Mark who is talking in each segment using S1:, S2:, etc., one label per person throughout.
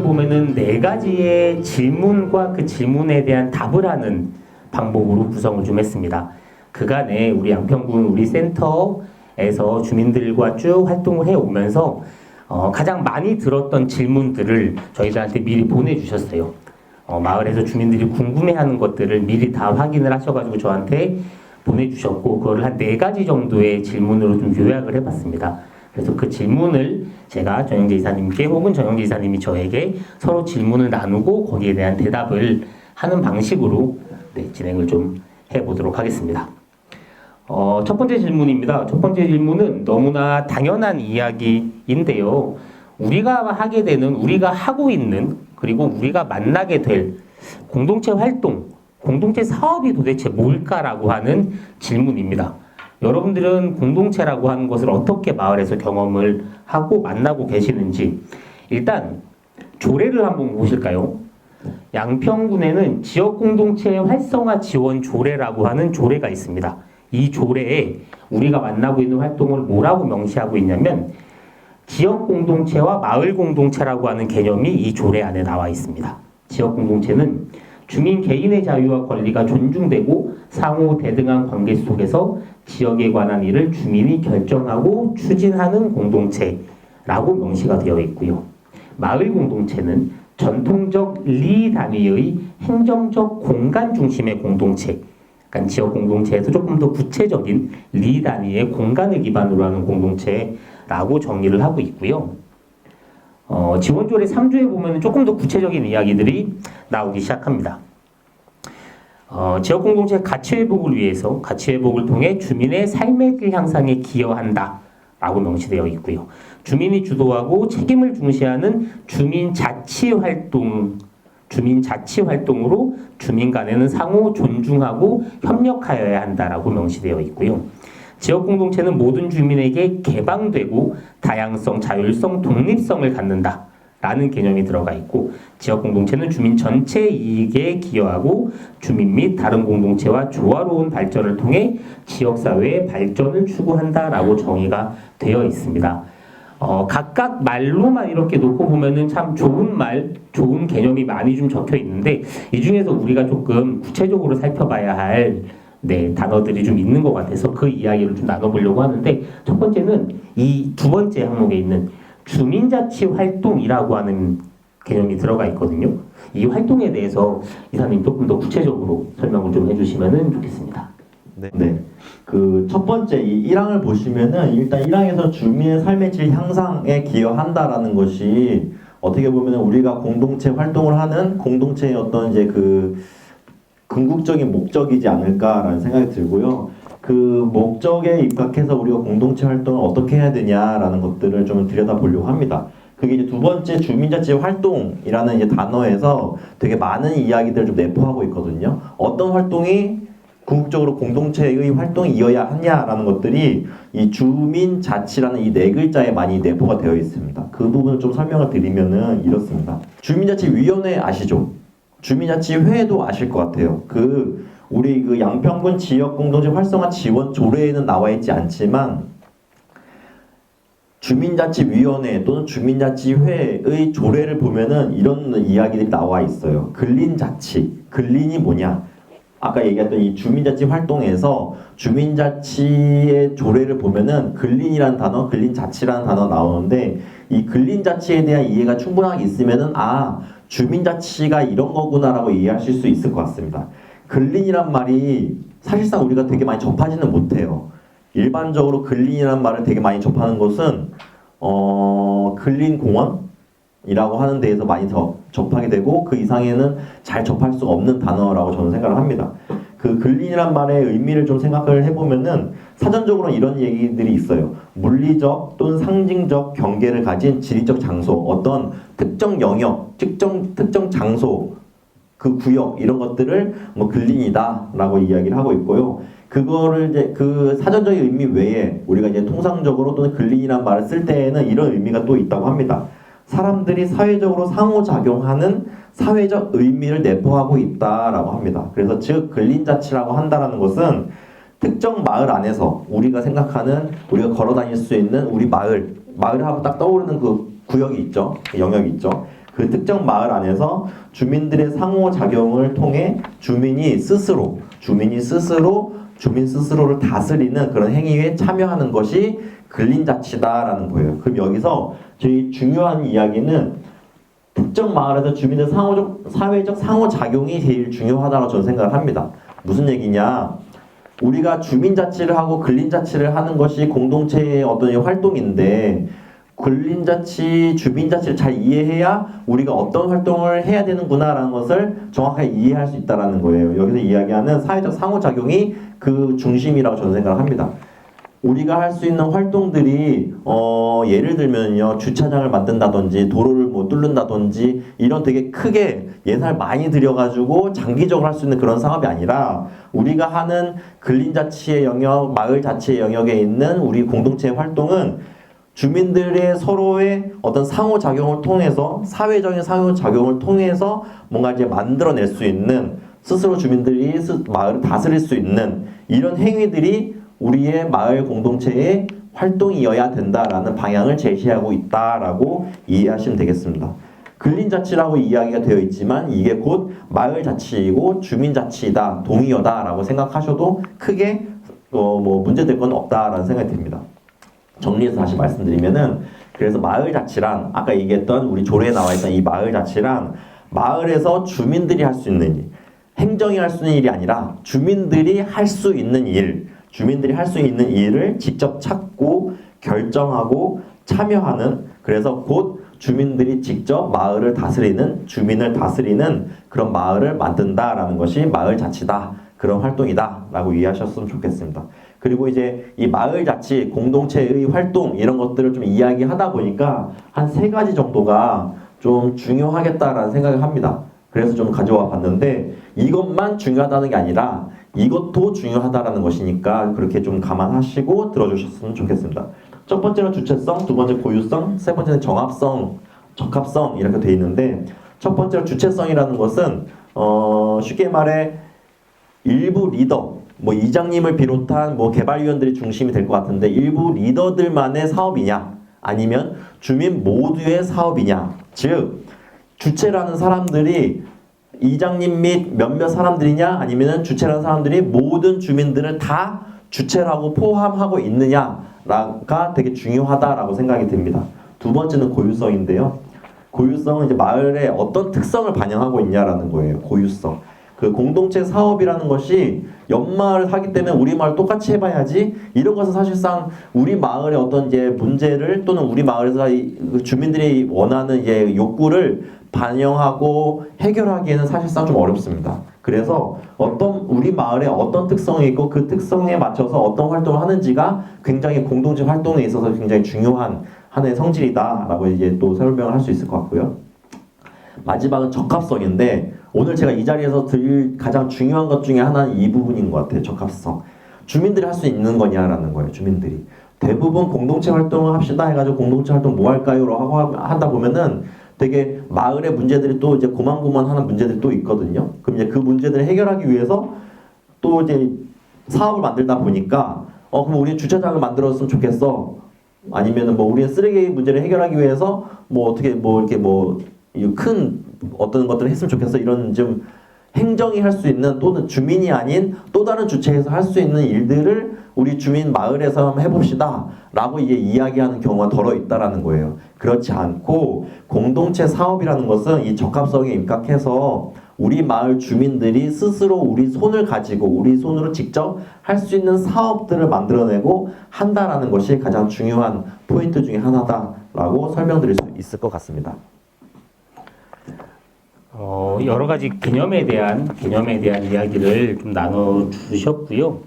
S1: 어떻게 보면은 네 가지의 질문과 그 질문에 대한 답을 하는 방법으로 구성을 좀 했습니다. 그간에 우리 양평군 우리 센터에서 주민들과 쭉 활동을 해 오면서 어, 가장 많이 들었던 질문들을 저희들한테 미리 보내주셨어요. 어, 마을에서 주민들이 궁금해하는 것들을 미리 다 확인을 하셔가지고 저한테 보내주셨고 그걸 한 네 가지 정도의 질문으로 좀 요약을 해봤습니다. 그래서 그 질문을 제가 전영재 이사님께 혹은 전영재 이사님이 저에게 서로 질문을 나누고 거기에 대한 대답을 하는 방식으로 네, 진행을 좀 해보도록 하겠습니다. 어, 첫 번째 질문입니다. 첫 번째 질문은 너무나 당연한 이야기인데요. 우리가 하게 되는, 우리가 하고 있는, 그리고 우리가 만나게 될 공동체 활동, 공동체 사업이 도대체 뭘까라고 하는 질문입니다. 여러분들은 공동체라고 하는 것을 어떻게 마을에서 경험을 하고 만나고 계시는지 일단 조례를 한번 보실까요? 양평군에는 지역 공동체 활성화 지원 조례라고 하는 조례가 있습니다. 이 조례에 우리가 만나고 있는 활동을 뭐라고 명시하고 있냐면 지역 공동체와 마을 공동체라고 하는 개념이 이 조례 안에 나와 있습니다. 지역 공동체는 주민 개인의 자유와 권리가 존중되고 상호 대등한 관계 속에서 지역에 관한 일을 주민이 결정하고 추진하는 공동체라고 명시가 되어 있고요. 마을 공동체는 전통적 리 단위의 행정적 공간 중심의 공동체, 그러니까 지역 공동체에서 조금 더 구체적인 리 단위의 공간을 기반으로 하는 공동체라고 정의를 하고 있고요. 어, 지원조례 3조에 보면 조금 더 구체적인 이야기들이 나오기 시작합니다. 어, 지역 공동체 가치 회복을 위해서 가치 회복을 통해 주민의 삶의 질 향상에 기여한다. 라고 명시되어 있고요. 주민이 주도하고 책임을 중시하는 주민 자치 활동, 주민 자치 활동으로 주민 간에는 상호 존중하고 협력하여야 한다라고 명시되어 있고요. 지역 공동체는 모든 주민에게 개방되고 다양성, 자율성, 독립성을 갖는다. 라는 개념이 들어가 있고 지역 공동체는 주민 전체 이익에 기여하고 주민 및 다른 공동체와 조화로운 발전을 통해 지역 사회의 발전을 추구한다라고 정의가 되어 있습니다. 어, 각각 말로만 이렇게 놓고 보면은 참 좋은 말, 좋은 개념이 많이 좀 적혀 있는데 이 중에서 우리가 조금 구체적으로 살펴봐야 할 네, 단어들이 좀 있는 것 같아서 그 이야기를 좀 나눠보려고 하는데 첫 번째는 이 두 번째 항목에 있는 주민자치 활동이라고 하는 개념이 들어가 있거든요. 이 활동에 대해서 이사님 조금 더 구체적으로 설명을 좀 해주시면 좋겠습니다.
S2: 네. 네. 그 첫 번째 이 1항을 보시면은 일단 1항에서 주민의 삶의 질 향상에 기여한다라는 것이 어떻게 보면은 우리가 공동체 활동을 하는 공동체의 어떤 이제 그 궁극적인 목적이지 않을까라는 생각이 들고요. 그 목적에 입각해서 우리가 공동체 활동을 어떻게 해야 되냐라는 것들을 좀 들여다보려고 합니다. 그게 이제 두 번째 주민자치 활동이라는 이제 단어에서 되게 많은 이야기들을 좀 내포하고 있거든요. 어떤 활동이 궁극적으로 공동체의 활동이 이어야 하냐라는 것들이 이 주민 자치라는 이 네 글자에 많이 내포가 되어 있습니다. 그 부분을 좀 설명을 드리면은 이렇습니다. 주민자치위원회 아시죠? 주민자치회도 아실 것 같아요. 그 우리 그 양평군 지역 공동체 활성화 지원 조례에는 나와 있지 않지만 주민자치위원회 또는 주민자치회의 조례를 보면은 이런 이야기들이 나와 있어요. 근린자치, 근린이 뭐냐? 아까 얘기했던 이 주민자치 활동에서 주민자치의 조례를 보면은 근린이라는 단어, 근린자치라는 단어 나오는데 이 근린자치에 대한 이해가 충분하게 있으면은 아 주민자치가 이런 거구나라고 이해하실 수 있을 것 같습니다. 근린이란 말이 사실상 우리가 되게 많이 접하지는 못해요. 일반적으로 근린이라는 말을 되게 많이 접하는 것은 어 근린 공원이라고 하는 데에서 많이 더 접하게 되고 그 이상에는 잘 접할 수가 없는 단어라고 저는 생각을 합니다. 그 근린이란 말의 의미를 좀 생각을 해보면은 사전적으로 이런 얘기들이 있어요. 물리적 또는 상징적 경계를 가진 지리적 장소, 어떤 특정 영역, 특정 특정 장소, 그 구역 이런 것들을 뭐 근린이다라고 이야기를 하고 있고요. 그거를 이제 그 사전적인 의미 외에 우리가 이제 통상적으로 또는 근린이란 말을 쓸 때에는 이런 의미가 또 있다고 합니다. 사람들이 사회적으로 상호작용하는 사회적 의미를 내포하고 있다라고 합니다. 그래서 즉 근린자치라고 한다라는 것은 특정 마을 안에서 우리가 생각하는 우리가 걸어 다닐 수 있는 우리 마을 마을 하면 딱 떠오르는 그 구역이 있죠. 영역이 있죠. 그그 특정 마을 안에서 주민들의 상호작용을 통해 주민이 스스로 주민이 스스로 주민 스스로를 다스리는 그런 행위에 참여하는 것이 근린자치다라는 거예요. 그럼 여기서 제일 중요한 이야기는 특정 마을에서 주민의 상호적 사회적 상호작용이 제일 중요하다고 저는 생각을 합니다. 무슨 얘기냐? 우리가 주민자치를 하고 근린자치를 하는 것이 공동체의 어떤 활동인데 근린자치, 주민자치를 잘 이해해야 우리가 어떤 활동을 해야 되는구나라는 것을 정확하게 이해할 수 있다라는 거예요. 여기서 이야기하는 사회적 상호작용이 그 중심이라고 저는 생각을 합니다. 우리가 할 수 있는 활동들이 어 예를 들면요 주차장을 만든다든지 도로를 뭐 뚫는다든지 이런 되게 크게 예산을 많이 들여가지고 장기적으로 할 수 있는 그런 사업이 아니라 우리가 하는 근린자치의 영역, 마을 자치의 영역에 있는 우리 공동체의 활동은 주민들의 서로의 어떤 상호작용을 통해서 사회적인 상호작용을 통해서 뭔가 이제 만들어낼 수 있는 스스로 주민들이 스- 마을을 다스릴 수 있는 이런 행위들이 우리의 마을 공동체의 활동이어야 된다라는 방향을 제시하고 있다라고 이해하시면 되겠습니다. 근린 자치라고 이야기가 되어 있지만 이게 곧 마을 자치이고 주민 자치이다, 동의어다라고 생각하셔도 크게 어, 뭐 문제될 건 없다라는 생각이 듭니다. 정리해서 다시 말씀드리면은 그래서 마을 자치란 아까 얘기했던 우리 조례에 나와 있던 이 마을 자치란 마을에서 주민들이 할 수 있는 일, 행정이 할 수 있는 일이 아니라 주민들이 할 수 있는 일, 주민들이 할 수 있는 일을 직접 찾고 결정하고 참여하는 그래서 곧 주민들이 직접 마을을 다스리는 주민을 다스리는 그런 마을을 만든다라는 것이 마을 자치다 그런 활동이다라고 이해하셨으면 좋겠습니다. 그리고 이제 이 마을 자치 공동체의 활동 이런 것들을 좀 이야기하다 보니까 한 세 가지 정도가 좀 중요하겠다라는 생각을 합니다. 그래서 좀 가져와 봤는데 이것만 중요하다는 게 아니라 이것도 중요하다라는 것이니까 그렇게 좀 감안하시고 들어주셨으면 좋겠습니다. 첫 번째는 주체성, 두 번째 고유성, 세 번째는 정합성, 적합성 이렇게 돼 있는데 첫 번째로 주체성이라는 것은 어 쉽게 말해 일부 리더, 뭐 이장님을 비롯한 뭐 개발위원들이 중심이 될 것 같은데 일부 리더들만의 사업이냐, 아니면 주민 모두의 사업이냐, 즉 주체라는 사람들이 이장님 및 몇몇 사람들이냐, 아니면 주체라는 사람들이 모든 주민들을 다 주체라고 포함하고 있느냐가 되게 중요하다라고 생각이 듭니다. 두 번째는 고유성인데요. 고유성은 이제 마을의 어떤 특성을 반영하고 있냐라는 거예요. 고유성. 그 공동체 사업이라는 것이 연마을 하기 때문에 우리 마을 똑같이 해봐야지 이런 것은 사실상 우리 마을의 어떤 이제 문제를 또는 우리 마을에서 주민들이 원하는 이제 욕구를 반영하고 해결하기에는 사실상 좀 어렵습니다. 그래서 어떤 우리 마을에 어떤 특성이 있고 그 특성에 맞춰서 어떤 활동을 하는지가 굉장히 공동체 활동에 있어서 굉장히 중요한 하나의 성질이다라고 이제 또 설명을 할 수 있을 것 같고요. 마지막은 적합성인데 오늘 제가 이 자리에서 드릴 가장 중요한 것 중에 하나는 이 부분인 것 같아요. 적합성. 주민들이 할 수 있는 거냐라는 거예요. 주민들이 대부분 공동체 활동을 합시다 해가지고 공동체 활동 뭐 할까요로 하고 하- 하다 보면은 되게 마을의 문제들이 또 이제 고만고만하는 문제들이 또 있거든요. 그럼 이제 그 문제들을 해결하기 위해서 또 이제 사업을 만들다 보니까 어 그럼 우리 주차장을 만들었으면 좋겠어. 아니면은 뭐 우리의 쓰레기 문제를 해결하기 위해서 뭐 어떻게 뭐 이렇게 뭐 큰 어떤 것들을 했으면 좋겠어 이런 좀 행정이 할 수 있는 또는 주민이 아닌 또 다른 주체에서 할 수 있는 일들을 우리 주민 마을에서 한번 해봅시다 라고 이제 이야기하는 경우가 덜어 있다라는 거예요 그렇지 않고 공동체 사업이라는 것은 이 적합성에 입각해서 우리 마을 주민들이 스스로 우리 손을 가지고 우리 손으로 직접 할 수 있는 사업들을 만들어내고 한다라는 것이 가장 중요한 포인트 중에 하나다라고 설명드릴 수 있을 것 같습니다.
S1: 어, 여러 가지 개념에 대한 개념에 대한 이야기를 좀 나눠 주셨고요.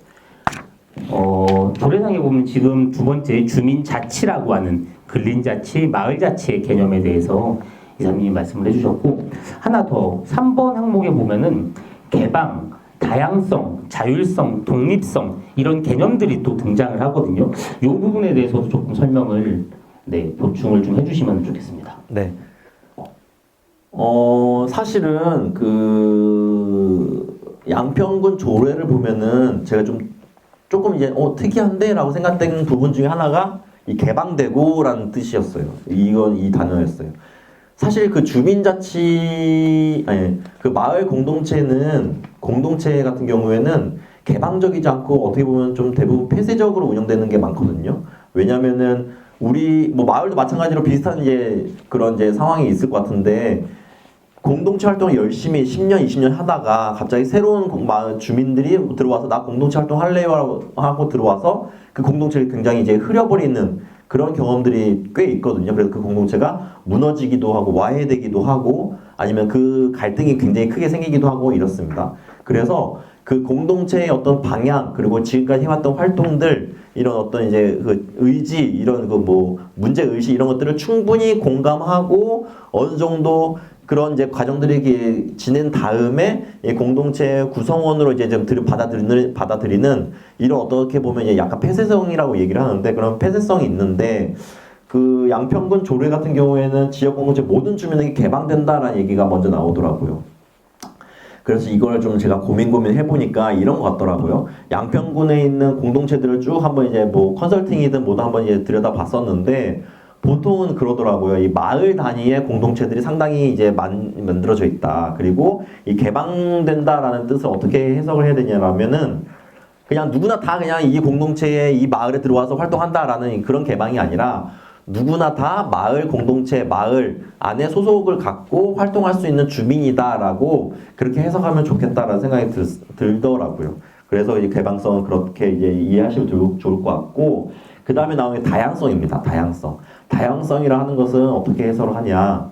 S1: 어, 도례상에 보면 지금 두 번째 주민 자치라고 하는 근린 자치, 마을 자치의 개념에 대해서 이사님이 말씀을 해주셨고 하나 더 3번 항목에 보면은 개방, 다양성, 자율성, 독립성 이런 개념들이 또 등장을 하거든요. 이 부분에 대해서도 조금 설명을 네, 보충을 좀 해주시면 좋겠습니다.
S2: 네. 어, 사실은 그 양평군 조례를 보면은 제가 좀 조금 이제 어 특이한데라고 생각된 부분 중에 하나가 이 개방되고라는 뜻이었어요. 이건 이 단어였어요. 사실 그 주민자치 아니 그 마을 공동체는 공동체 같은 경우에는 개방적이지 않고 어떻게 보면 좀 대부분 폐쇄적으로 운영되는 게 많거든요. 왜냐면은 우리 뭐 마을도 마찬가지로 비슷한 이제 그런 이제 상황이 있을 것 같은데 공동체 활동을 열심히 10년, 20년 하다가 갑자기 새로운 주민들이 들어와서 나 공동체 활동 할래요 하고 들어와서 그 공동체를 굉장히 이제 흐려버리는 그런 경험들이 꽤 있거든요. 그래서 그 공동체가 무너지기도 하고 와해되기도 하고 아니면 그 갈등이 굉장히 크게 생기기도 하고 이렇습니다. 그래서 그 공동체의 어떤 방향 그리고 지금까지 해왔던 활동들 이런 어떤 이제 그 의지 이런 그 뭐 문제 의식 이런 것들을 충분히 공감하고 어느 정도 그런 이제 과정들이 지낸 다음에 이 공동체 구성원으로 이제 좀 들- 받아들이는 받아들이는 이런 어떻게 보면 약간 폐쇄성이라고 얘기를 하는데 그런 폐쇄성이 있는데 그 양평군 조례 같은 경우에는 지역 공동체 모든 주민에게 개방된다라는 얘기가 먼저 나오더라고요. 그래서 이걸 좀 제가 고민 고민 해보니까 이런 것 같더라고요. 양평군에 있는 공동체들을 쭉 한번 이제 뭐 컨설팅이든 뭐든 한번 이제 들여다 봤었는데 보통은 그러더라고요. 이 마을 단위의 공동체들이 상당히 이제 만, 만들어져 있다. 그리고 이 개방된다라는 뜻을 어떻게 해석을 해야 되냐면은 그냥 누구나 다 그냥 이 공동체에 이 마을에 들어와서 활동한다라는 그런 개방이 아니라 누구나 다 마을 공동체 마을 안에 소속을 갖고 활동할 수 있는 주민이다라고 그렇게 해석하면 좋겠다라는 생각이 들, 들더라고요. 그래서 이 개방성은 그렇게 이제 이해하시면 좋- 좋을 것 같고 그 다음에 나오는 게 다양성입니다. 다양성. 다양성이라 하는 것은 어떻게 해석을 하냐?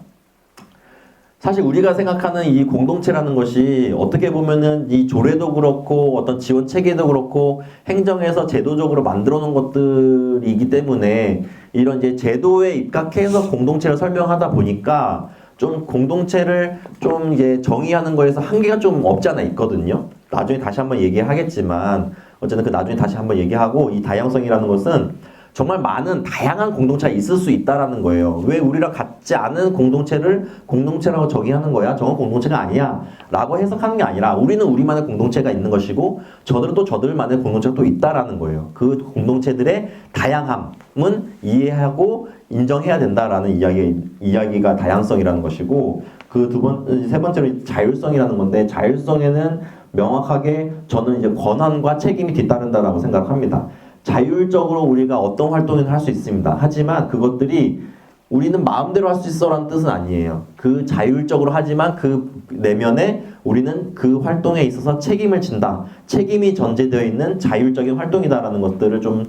S2: 사실 우리가 생각하는 이 공동체라는 것이 어떻게 보면은 이 조례도 그렇고 어떤 지원 체계도 그렇고 행정에서 제도적으로 만들어 놓은 것들이기 때문에 이런 이제 제도에 입각해서 공동체를 설명하다 보니까 좀 공동체를 좀 이제 정의하는 거에서 한계가 좀 없지 않아 있거든요. 나중에 다시 한번 얘기하겠지만 어쨌든 그 나중에 다시 한번 얘기하고 이 다양성이라는 것은 정말 많은 다양한 공동체가 있을 수 있다라는 거예요. 왜 우리랑 같지 않은 공동체를 공동체라고 정의하는 거야? 저건 공동체가 아니야. 라고 해석하는 게 아니라 우리는 우리만의 공동체가 있는 것이고 저들은 또 저들만의 공동체가 또 있다라는 거예요. 그 공동체들의 다양함은 이해하고 인정해야 된다라는 이야기, 이야기가 다양성이라는 것이고 그 두 번, 세 번째로 자율성이라는 건데 자율성에는 명확하게 저는 이제 권한과 책임이 뒤따른다라고 생각합니다. 자율적으로 우리가 어떤 활동을 할 수 있습니다. 하지만 그것들이 우리는 마음대로 할 수 있어라는 뜻은 아니에요. 그 자율적으로 하지만 그 내면에 우리는 그 활동에 있어서 책임을 진다. 책임이 전제되어 있는 자율적인 활동이다라는 것들을 좀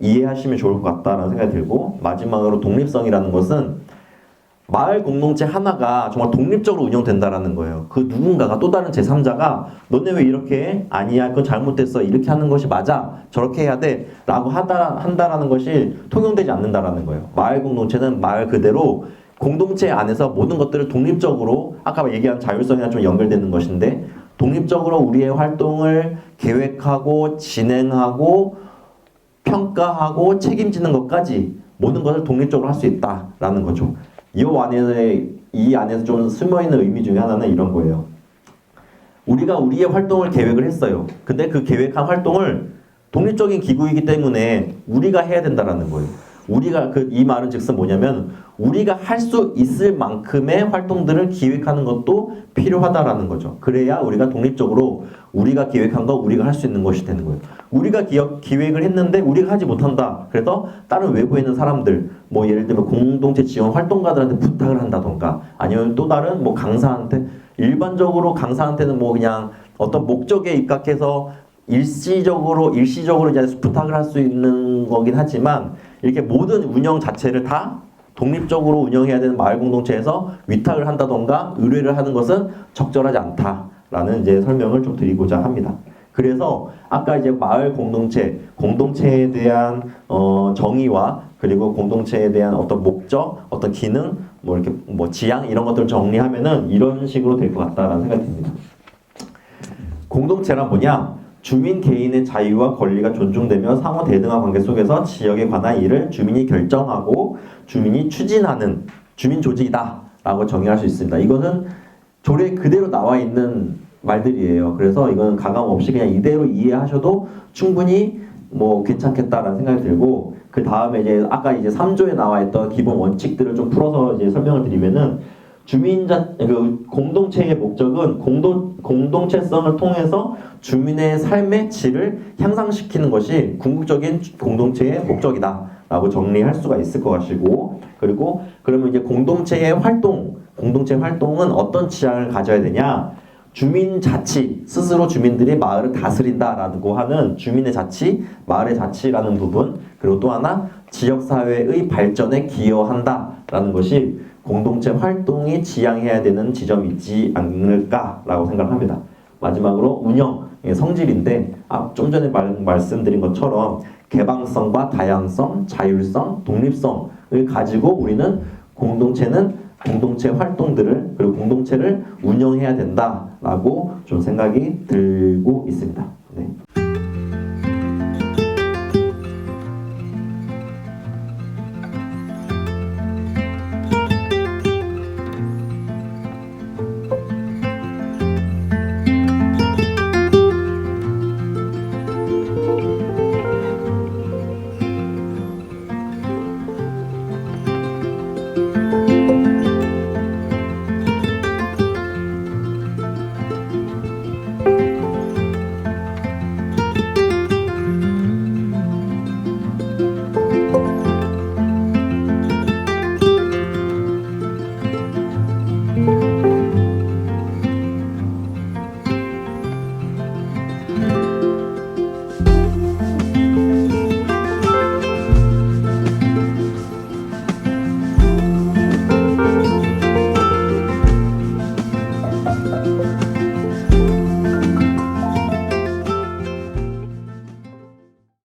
S2: 이해하시면 좋을 것 같다라는 생각이 들고 마지막으로 독립성이라는 것은 마을 공동체 하나가 정말 독립적으로 운영된다라는 거예요. 그 누군가가 또 다른 제3자가 너네 왜 이렇게 해? 아니야, 그건 잘못됐어. 이렇게 하는 것이 맞아. 저렇게 해야 돼. 라고 하다, 한다라는 것이 통용되지 않는다라는 거예요. 마을 공동체는 마을 그대로 공동체 안에서 모든 것들을 독립적으로 아까 얘기한 자율성이랑 좀 연결되는 것인데 독립적으로 우리의 활동을 계획하고 진행하고 평가하고 책임지는 것까지 모든 것을 독립적으로 할 수 있다라는 거죠. 이 안에 이 안에서 좀 숨어 있는 의미 중에 하나는 이런 거예요. 우리가 우리의 활동을 계획을 했어요. 근데 그 계획한 활동을 독립적인 기구이기 때문에 우리가 해야 된다라는 거예요. 우리가 그 이 말은 즉슨 뭐냐면 우리가 할 수 있을 만큼의 활동들을 기획하는 것도 필요하다라는 거죠. 그래야 우리가 독립적으로 우리가 기획한 거 우리가 할 수 있는 것이 되는 거예요. 우리가 기억, 기획을 했는데 우리가 하지 못한다. 그래서 다른 외부에 있는 사람들, 뭐 예를 들면 공동체 지원 활동가들한테 부탁을 한다던가, 아니면 또 다른 뭐 강사한테 일반적으로 강사한테는 뭐 그냥 어떤 목적에 입각해서 일시적으로 일시적으로 이제 부탁을 할 수 있는 거긴 하지만 이렇게 모든 운영 자체를 다 독립적으로 운영해야 되는 마을 공동체에서 위탁을 한다던가 의뢰를 하는 것은 적절하지 않다라는 이제 설명을 좀 드리고자 합니다. 그래서 아까 이제 마을 공동체, 공동체에 대한 어, 정의와 그리고 공동체에 대한 어떤 목적, 어떤 기능, 뭐 이렇게 뭐 지향 이런 것들을 정리하면은 이런 식으로 될 것 같다라는 생각이 듭니다. 공동체란 뭐냐? 주민 개인의 자유와 권리가 존중되며 상호 대등한 관계 속에서 지역에 관한 일을 주민이 결정하고 주민이 추진하는 주민 조직이다라고 정의할 수 있습니다. 이거는 조례 그대로 나와 있는 말들이에요. 그래서 이거는 가감 없이 그냥 이대로 이해하셔도 충분히 뭐 괜찮겠다라는 생각이 들고 그 다음에 이제 아까 이제 3조에 나와 있던 기본 원칙들을 좀 풀어서 이제 설명을 드리면은 주민자 그 공동체의 목적은 공동 공동체성을 통해서 주민의 삶의 질을 향상시키는 것이 궁극적인 공동체의 목적이다라고 정리할 수가 있을 것 같고 그리고 그러면 이제 공동체의 활동 공동체 활동은 어떤 지향을 가져야 되냐? 주민 자치 스스로 주민들이 마을을 다스린다라고 하는 주민의 자치, 마을의 자치라는 부분 그리고 또 하나 지역 사회의 발전에 기여한다 라는 것이 공동체 활동이 지향해야 되는 지점이 있지 않을까라고 생각합니다. 마지막으로 운영의 성질인데 아, 좀 전에 말, 말씀드린 것처럼 개방성과 다양성, 자율성, 독립성을 가지고 우리는 공동체는 공동체 활동들을 그리고 공동체를 운영해야 된다라고 좀 생각이 들고 있습니다. 네.